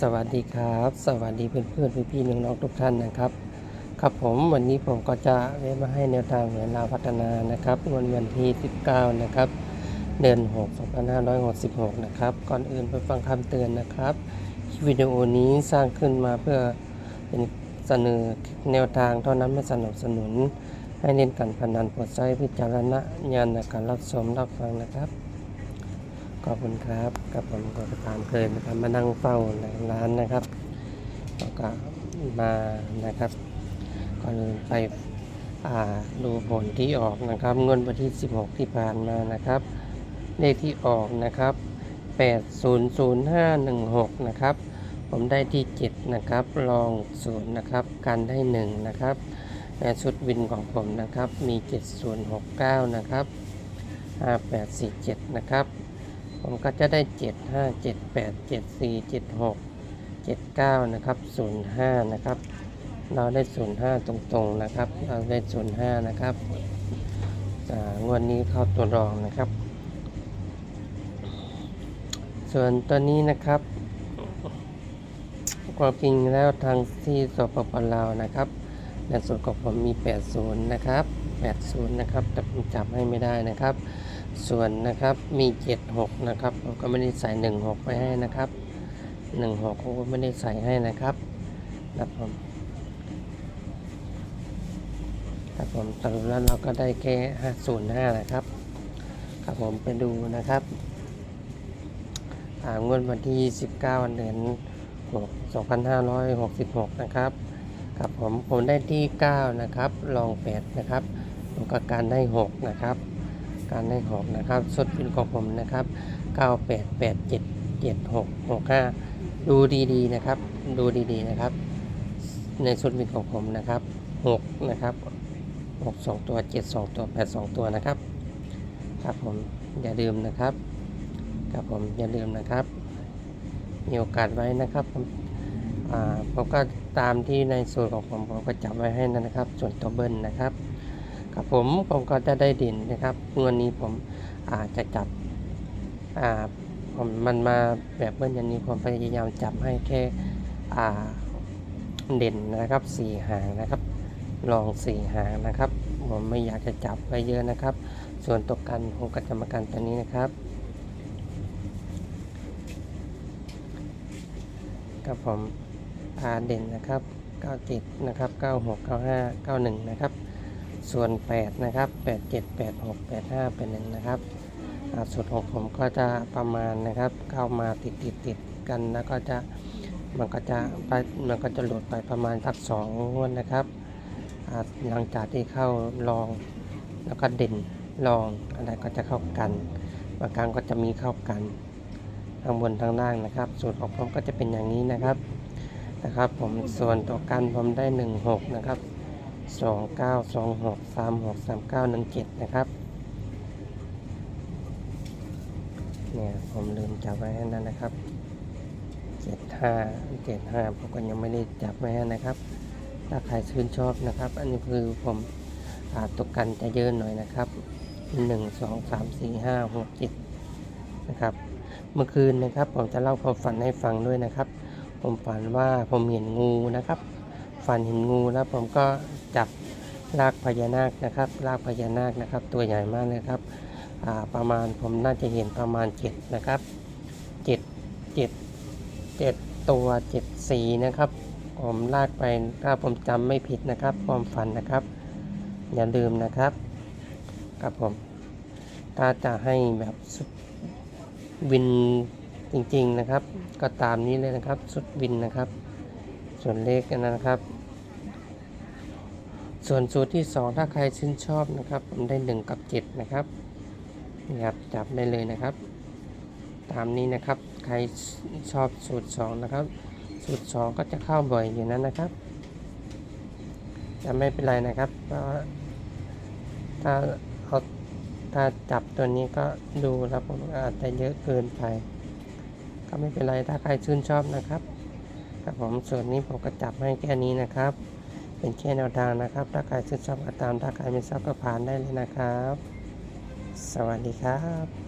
สวัสดีครับ สวัสดีเพื่อนเพื่อนพี่พี่ๆน้องๆทุกท่านนะครับ ครับผมวันนี้ผมก็จะเรียมาให้แนวทางเหมือนเราวพัฒนานะครับวันวันที่ 19 นะครับ เดือน 6 2566 นะครับ ก่อนอื่นไปฟังคำเตือนนะครับวิดีโอนี้สร้างขึ้นมาเพื่อเป็นเสนอแนวทางเท่านั้นไม่สนับสนุน ให้เน้นการพนันโปรดใช้วิจารณญาณในการรับชมรับฟังนะครับ ขอบคุณครับกับผมก็ตามเคยนะครับมานั่งเฝ้าในร้านนะครับแล้วก็มานะครับก่อนไปอ่าดูผลที่ออกนะครับเงินวันที่ 16 ที่ผ่านมานะครับ เลขที่ออกนะครับ 800516 นะครับ ผมได้ที่ 7 นะครับลอง0นะครับกันได้ 1 นะครับในชุดวินของผมนะครับมี 7069 นะครับ 5847 นะครับ ผมก็จะได้ 7 5 7 8 7 4 7 6 7 9 นะครับ 05 นะครับ เราได้ 05 ตรงๆนะครับ เราได้ 05 นะครับอ่างวดนี้เข้าตัวรองนะครับ ส่วนตัวนี้นะครับความจริงแล้วทางที่สปปลาวนะครับในส่วนของผมมี 80 นะครับ 80 นะครับ แต่ผมจับให้ไม่ได้นะครับ ส่วนนะครับมี 76 นะครับผมก็ไม่ได้ใส่ 16 ไปให้นะครับ 16ผมก็ไม่ได้ใส่ให้นะครับครับผมครับผมสรุปแล้วเราก็ได้แค่505 นะครับ ครับผมไปดูนะครับอ่างวดวันที่ 19เดือน6 2566 นะครับ ครับผมผมได้ที่ 9 นะครับ ลอง 8 นะครับ ผมก็การได้6นะครับ การได้หกนะครับสุดเป็นของผมนะครับ9 8 8 7 7 6 6 5ดูดีๆนะครับ ดูดีๆนะครับ ในสุดเป็นของผมนะครับ6นะครับ6 2ตัว7 2ตัว8 2ตัวนะครับ ครับผมอย่าลืมนะครับ ครับผมอย่าลืมนะครับ มีโอกาสไว้นะครับผมอ่าผมก็ตามที่ในส่วนของผมผมก็จับไว้ให้นะครับ ส่วนตัวเบิ้ลนะครับ ครับผมผมก็จะได้ดินนะครับวันนี้ผมอาจจะจับอ่าผมมันมาแบบเบิ้ลอย่างนี้ผมพยายามจับให้แค่อ่าเด่นนะครับสี่หางนะครับ ลองสี่หางนะครับ ผมไม่อยากจะจับไปเยอะนะครับ ส่วนตัวกันผมก็จะมากันตัวนี้นะครับกับผมพาเด่นนะครับ 97 นะครับ 96 95 91 นะครับ ส่วน 8 นะครับ 87 86 85เป็นหนึ่งนะครับส่วนของผมก็จะประมาณนะครับ เข้ามาติดติดติดกันแล้วก็จะมันก็จะไปมันก็จะหลุดไปประมาณสักสองงวดนะครับ หลังจากที่เข้าลองแล้วก็เด่นลองอะไรก็จะเข้ากันบางครั้งก็จะมีเข้ากันทางบนทางล่างนะครับ สูตรของผมก็จะเป็นอย่างนี้นะครับนะครับ ผมส่วนตัวกันผมได้ 16 นะครับ สองเก้าสองหกสามหกสามเก้าหนึ่งเจ็ดนะครับเนี่ยผมลืมจับไว้ให้นั่นนะครับเจ็ดห้าเจ็ดห้าผมก็ยังไม่ได้จับไว้ให้นะครับ ถ้าใครชื่นชอบนะครับ อันนี้คือผมอาตกกันจะเยอะหน่อยนะครับหนึ่งสองสามสี่ห้าหกเจ็ดนะครับ เมื่อคืนนะครับผมจะเล่าความฝันให้ฟังด้วยนะครับ ผมฝันว่าผมเห็นงูนะครับ ฝันเห็นงูแล้วผมก็จับรากพญานาคนะครับรากพญานาคนะครับ ตัวใหญ่มากเลยครับประมาณผมน่าจะเห็นประมาณเจ็ดนะครับเจ็ดเจ็ดเจ็ดตัวเจ็ดสีนะครับ ผมลากไปถ้าผมจำไม่ผิดนะครับความฝันนะครับ อย่าลืมนะครับครับผมถ้าจะให้แบบสุดวินจริงๆนะครับ ก็ตามนี้เลยนะครับ สุดวินนะครับ ส่วนเลขนะครับ ส่วนสูตรที่ 2 ถ้าใครชื่นชอบนะครับ ผมได้ 1 กับ 7 นะครับนี่ครับจับได้เลยนะครับ ตามนี้นะครับใครชอบสูตร 2 นะครับ สูตร 2 ก็จะเข้าบ่อยอยู่นั้นนะครับแต่ไม่เป็นไรนะครับเพราะถ้าเอาถ้าจับตัวนี้ก็ดูแล้วผมอาจจะเยอะเกินไป ก็ไม่เป็นไรถ้าใครชื่นชอบนะครับครับผมส่วนนี้ผมก็จับให้แค่นี้นะครับ เป็นแค่แนวทางนะครับ ถ้าใครชื่นชอบก็ตาม ถ้าใครไม่ชอบก็ผ่านได้เลยนะครับ สวัสดีครับ